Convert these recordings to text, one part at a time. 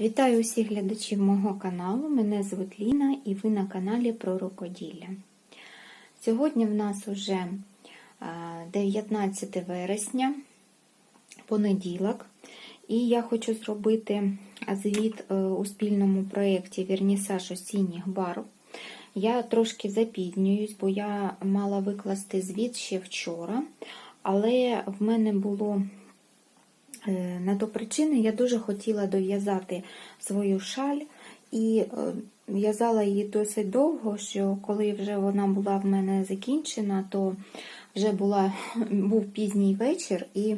Вітаю усіх глядачів мого каналу. Мене звуть Ліна і ви на каналі про рукоділля. Сьогодні в нас уже 19 вересня, понеділок, і я хочу зробити звіт е, у спільному проєкті Вернісаж осінніх барв. Я трошки запізнююсь, бо я мала викласти звіт ще вчора, але в мене було на то причини я дуже хотіла дов'язати свою шаль і е, в'язала її досить довго, що коли вже вона була в мене закінчена, то вже була, був пізній вечір, і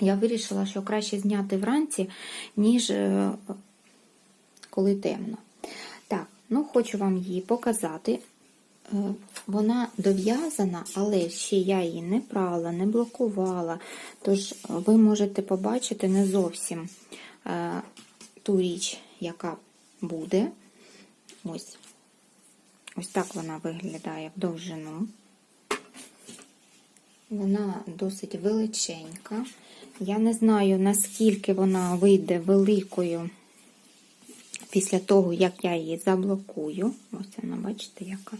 я вирішила, що краще зняти вранці, ніж е, коли темно. Так, ну хочу вам її показати. Вона дов'язана, але ще я її не прала, не блокувала. Тож ви можете побачити не зовсім е, ту річ, яка буде. Ось ось так вона виглядає в довжину. Вона досить величенька. Я не знаю, наскільки вона вийде великою після того, як я її заблокую. Ось вона, бачите, яка.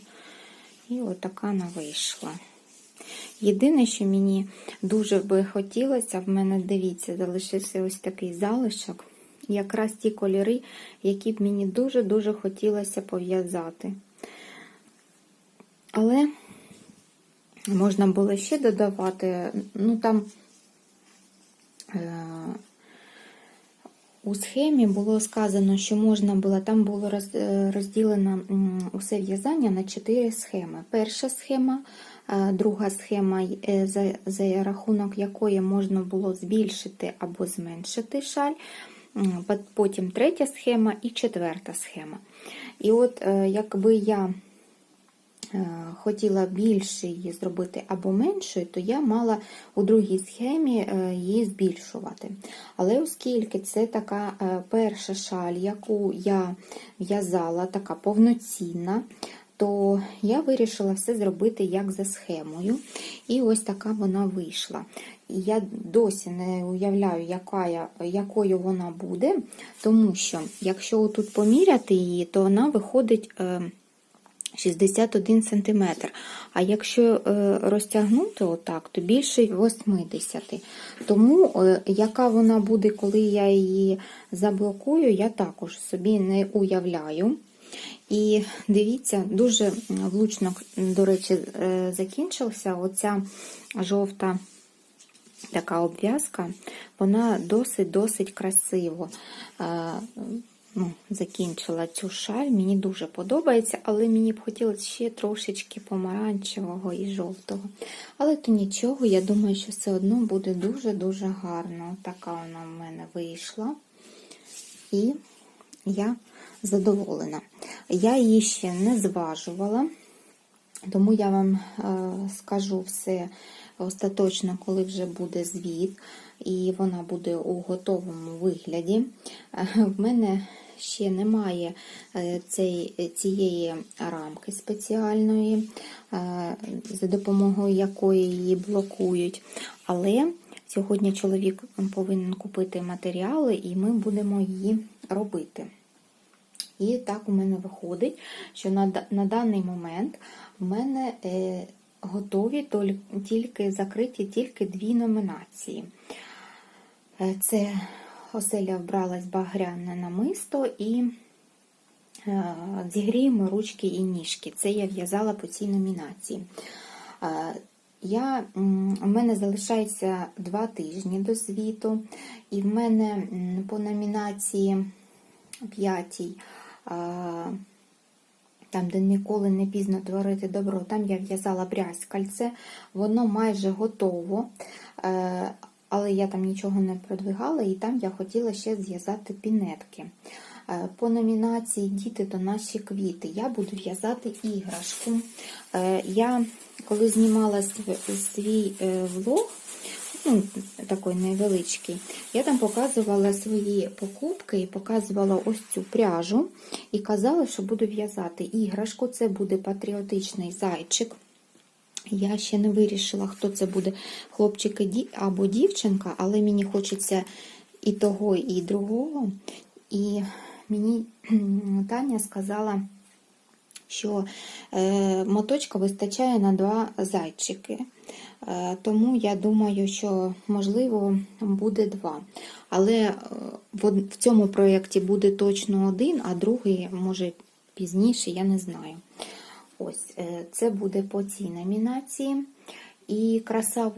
І отака вона вийшла. Єдине, що мені дуже би хотілося, в мене, дивіться, залишився ось такий залишок. Якраз ті кольори, які б мені дуже-дуже хотілося пов'язати. Але можна було ще додавати, ну там е, у схемі було сказано, що можна було, там було розділено усе в'язання на чотири схеми. Перша схема, друга схема, е, за, рахунок якої можна було збільшити або зменшити шаль. Потім третя схема і четверта схема. І от, е, якби я Е, хотіла більше її зробити або меншою, то я мала у другій схемі е, її збільшувати. Але оскільки це така е, перша шаль, яку я в'язала, така повноцінна, то я вирішила все зробити як за схемою. І ось така вона вийшла. І я досі не уявляю, яка, якою вона буде, тому що, якщо тут поміряти її, то вона виходить. 61 см. А якщо е, розтягнути отак, то більше 80 Тому, е, яка вона буде, коли я її заблокую, я також собі не уявляю. І дивіться, дуже влучно, до речі, е, закінчилася оця жовта така обв'язка, вона досить-досить красиво ну, закінчила цю шаль. Мені дуже подобається, але мені б хотілося ще трошечки помаранчевого і жовтого. Але то нічого, я думаю, що все одно буде дуже-дуже гарно. Така вона в мене вийшла. І я задоволена. Я її ще не зважувала, тому я вам е, скажу все остаточно, коли вже буде звіт, і вона буде у готовому вигляді. Е, в мене ще немає е, цієї рамки спеціальної, за допомогою якої її блокують. Але сьогодні чоловік повинен купити матеріали, і ми будемо її робити. І так у мене виходить, що на на даний момент в мене е, готові тільки закриті тільки дві номінації. Е, це оселя вбралась багряне намисто і е, зігріємо ручки і ніжки. Це я в'язала по цій номінації. Е, я, У мене залишається два тижні до звіту, і в мене по номінації п'ятій, там, де ніколи не пізно творити добро, там я в'язала брязкальце, воно майже готово. Е, але я там нічого не продвигала, і там я хотіла ще зв'язати пінетки. Е, по номінації Діти то наші квіти я буду в'язати іграшку. Е, я, коли знімала свій влог, ну, такий невеличкий, я там показувала свої покупки і показувала ось цю пряжу і казала, що буду в'язати іграшку. Це буде патріотичний зайчик. Я ще не вирішила, хто це буде, хлопчик або дівчинка, але мені хочеться і того, і другого. І мені Таня сказала, що е, моточка вистачає на два зайчики. Е, тому я думаю, що можливо буде два. Але е, в, цьому проєкті буде точно один, а другий може пізніше, я не знаю. Ось це буде по цій номінації. І краса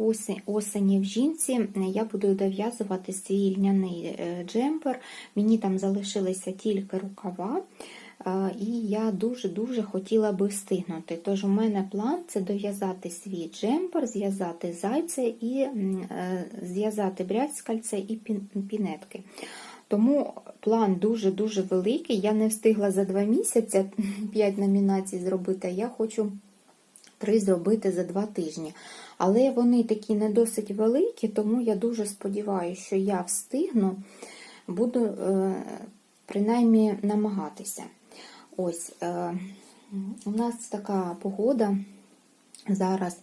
осені, в жінці я буду дов'язувати свій льняний джемпер. Мені там залишилися тільки рукава. Е, І я дуже-дуже хотіла би встигнути. Тож у мене план це дов'язати свій джемпер, зв'язати зайця і е, зв'язати брязкальця і пін- пінетки. Тому план дуже-дуже великий. Я не встигла за два місяці 5 номінацій зробити, а я хочу три зробити за два тижні. Але вони такі не досить великі, тому я дуже сподіваюся, що я встигну, буду е, принаймні намагатися. Ось е, у нас така погода зараз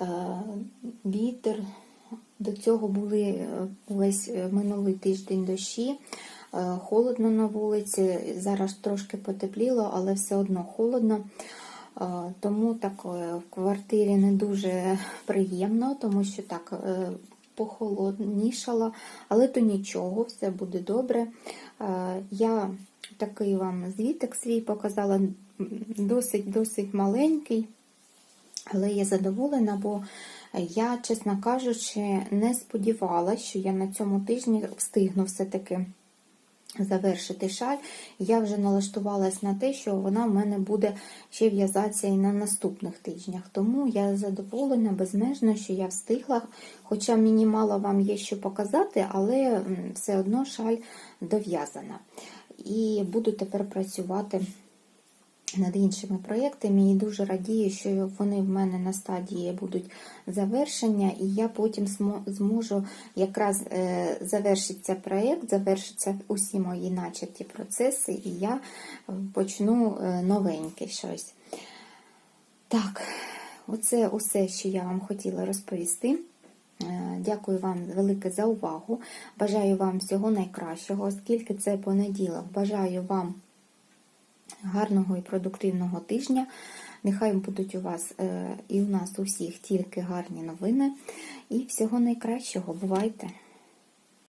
е, вітер. До цього були е, увесь е, минулий тиждень дощі, холодно на вулиці. Зараз трошки потепліло, але все одно холодно. Тому так в квартирі не дуже приємно, тому що так похолоднішало, але то нічого, все буде добре. Я такий вам звітик свій показала, досить-досить маленький. Але я задоволена, бо я, чесно кажучи, не сподівалася, що я на цьому тижні встигну все-таки завершити шаль. Я вже налаштувалась на те, що вона в мене буде ще в'язатися і на наступних тижнях. Тому я задоволена безмежно, що я встигла. Хоча мені мало вам є що показати, але все одно шаль дов'язана. І буду тепер працювати над іншими проєктами і дуже радію, що вони в мене на стадії будуть завершення, і я потім зможу якраз е, завершиться проєкт, завершаться усі мої начаті процеси, і я почну е, новеньке щось. Так, оце усе, що я вам хотіла розповісти. Е, Дякую вам велике за увагу. Бажаю вам всього найкращого, оскільки це понеділок. Бажаю вам гарного і продуктивного тижня. Нехай будуть у вас е, і у нас усіх тільки гарні новини. І всього найкращого. Бувайте!